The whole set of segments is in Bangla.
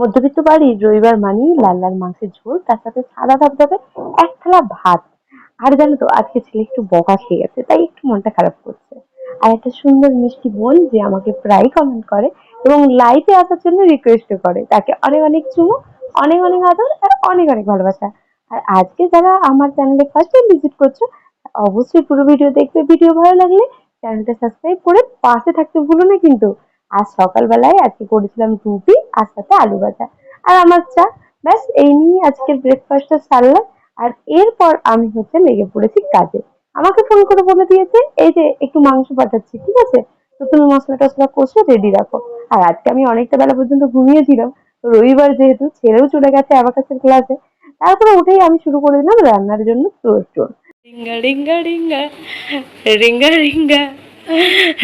মধ্যবিত্ত বাড়ির রবিবার মানেই লাল লাল মাংসের ঝোল, তার সাথে সাদা ধবধবে এক থালা ভাত। আর জানো তো, আজকে ছেলে একটু বকা খেয়ে গেছে, তাই একটু মনটা খারাপ করছে। আর একটা সুন্দর মিষ্টি বোন যে আমাকে প্রায় কমেন্ট করে এবং লাইভে আসার জন্য রিকোয়েস্ট করে, তাকে অনেক অনেক চুমু, অনেক অনেক আদর আর অনেক অনেক ভালোবাসা। আর আজকে যারা আমার চ্যানেলে ফার্স্ট টাইম ভিজিট করছ, অবশ্যই পুরো ভিডিও দেখবে। ভিডিও ভালো লাগলে চ্যানেলটা সাবস্ক্রাইব করে পাশে থাকতে ভুলো না কিন্তু। আজ সকালবেলায় আজকে করেছিলাম রুটি, আর সাথে আলু ভাজা। আর আমার চা। ব্যাস, এই নিয়ে আজকের ব্রেকফাস্টটা সারলাম। আর এরপর আমি হচ্ছে লেগে পড়েছি কাজে। আমাকে ফোন করে বলে দিয়েছে, এই যে একটু মাংস পাঠাচ্ছি, ঠিক আছে? তো তুমি মশলা টসলা কষে রেডি রাখো। আর আজকে আমি অনেকটা বেলা পর্যন্ত ঘুমিয়েছিলাম। রবিবার যেহেতু ছেলেও চলে গেছে অ্যাবাকাসের ক্লাসে তারপরে উঠেই আমি শুরু করে দিলাম রান্নার জন্য তোর রিঙ্গা রিঙ্গা রিঙ্গা রিঙ্গা রিঙ্গা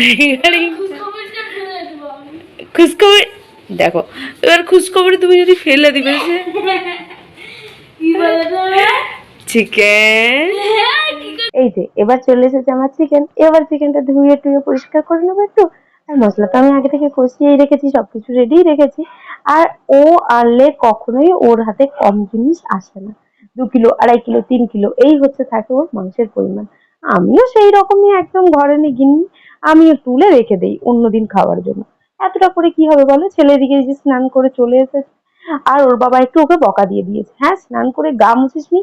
রিঙ্গা রিঙ্গা। খুশখবর দেখো এবার খুশখবরি তুমি যদি ফেলে দিবে চিকেন এই যে এবার চলে এসেছে আমার চিকেন এবার চিকেনটা ধুয়ে টুয়ে পরিষ্কার করে নেব একটু। আর মশলা তো আমি আগে থেকে কষিয়েই রেখেছি সবকিছু রেডি রেখেছি। আর ও আনলে কখনোই ওর হাতে কম জিনিস আসে না। দু কিলো আড়াই কিলো তিন কিলো এই হচ্ছে থাকে ওর মাংসের পরিমাণ। আমিও সেই রকমই একদম ঘরে নিয়ে গিনি আমিও তুলে রেখে দেই অন্যদিন খাওয়ার জন্য। এতটা করে কি হবে বলো? ছেলেদিকে এই যে স্নান করে চলে এসেছে আর ওর বাবা একটু ওকে বকা দিয়ে দিয়েছে। হ্যাঁ স্নান করে গা মুছিস নি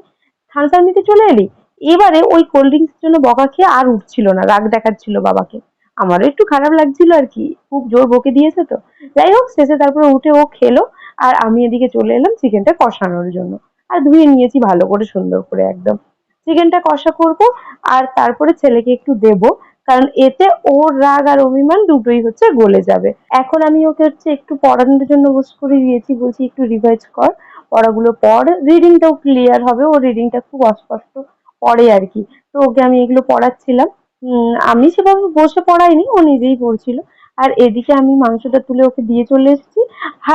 থানসার নিতে চলে এলি? এবারে ওই কোল্ড ড্রিঙ্কস জন্য বকা খেয়ে আর উঠছিল না, রাগ দেখাচ্ছিল বাবাকে। আমারও একটু খারাপ লাগছিল আর কি, খুব জোর বকে দিয়েছে তো। যাই হোক, শেষে তারপরে উঠে ও খেলো, আর আমি এদিকে চলে এলাম চিকেনটা কষানোর জন্য। আর ধুয়ে নিয়েছি ভালো করে সুন্দর করে একদম। চিকেনটা কষা করব, আর তারপরে ছেলেকে একটু দেব কারণ এতে ওর রাগ আর অভিমান দুটোই হচ্ছে গলে যাবে। এখন আমি ওকে হচ্ছে একটু পড়ানোর জন্য বস করে দিয়েছি, বলছি একটু রিভাইজ কর। পড়াগুলো পড় রিডিংটাও ক্লিয়ার হবে ও রিডিংটা খুব অস্পষ্ট পড়ে আর কি। তো ওকে আমি এগুলো পড়াচ্ছিলাম। আমি সেভাবে বসে পড়াইনি, ও নিজেই পড়ছিল। আর এদিকে আমি মাংসটা তুলে ওকে দিয়ে চলে এসেছি,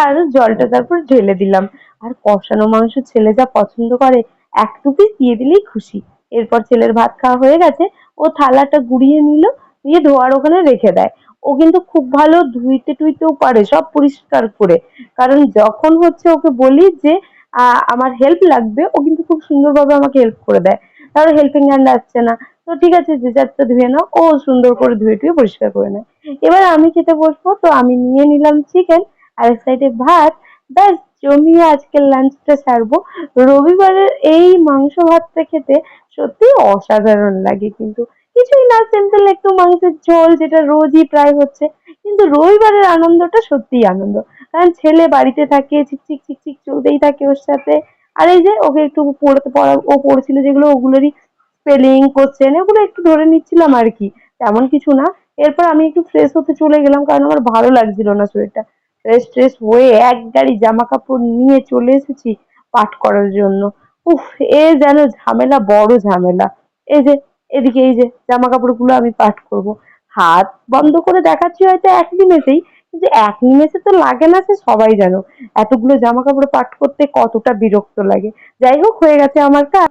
আর জলটা তারপর ঢেলে দিলাম। আর কষানো মাংস ছেলে যা পছন্দ করে, এক টুপি দিয়ে দিলেই খুশি। এরপর ছেলের ভাত খাওয়া হয়ে গেছে ও থালাটা গুড়িয়ে নিল দিয়ে ধোয়ার ওখানে রেখে দেয়। ও কিন্তু খুব ভালো ধুইতে টুইতেও পারে, সব পরিষ্কার করে। কারণ যখন হচ্ছে ওকে বলি যে আমার হেল্প লাগবে, ও কিন্তু খুব সুন্দরভাবে আমাকে হেল্প করে দেয়। তাহলে হেল্পিং হ্যান্ড আসছে না। তো ঠিক আছে, যে যারটা ধুয়ে নাও, ও সুন্দর করে ধুয়ে টুয়ে পরিষ্কার করে নেয়। এবার আমি খেতে বসবো, তো আমি নিয়ে নিলাম চিকেন আর এক সাইডে ভাত। ব্যাস, জমিয়ে আজকের লাঞ্চটা সারবো। রবিবারের এই মাংস ভাতটা খেতে সত্যি অসাধারণ লাগে কিন্তু। কিছুই না সিম্পল একটু মাংসের ঝোল যেটা রোজই প্রায় হচ্ছে। কিন্তু রবিবারের আনন্দটা সত্যিই আনন্দ। কারণ ছেলে বাড়িতে থাকে ছিকচিক ছিকচিক চলতেই থাকে ওর সাথে। আর এই যে ওকে একটু পড়তে পড়া, ও পড়ছিল যেগুলো ওগুলোরই স্পেলিং কোশ্চেন এগুলো একটু ধরে নিচ্ছিলাম আর কি। তেমন কিছু না। এরপর আমি একটু ফ্রেশ হতে চলে গেলাম কারণ আমার ভালো লাগছিল না শরীরটা। ফ্রেশ ট্রেশ হয়ে এক গাড়ি জামা কাপড় নিয়ে চলে এসেছি পাঠ করার জন্য। উফ, এ যেন ঝামেলা, বড় ঝামেলা। এই যে, এদিকে এই যে জামা কাপড়গুলো আমি পাঠ করব। হাত বন্ধ করে দেখাচ্ছি হয়তো এক নিমেষেই, কিন্তু এক নিমেষে তো লাগে না সে সবাই জানো। এতগুলো জামা কাপড় পাঠ করতে কতটা বিরক্ত লাগে। যাই হোক, হয়ে গেছে আমার কাজ।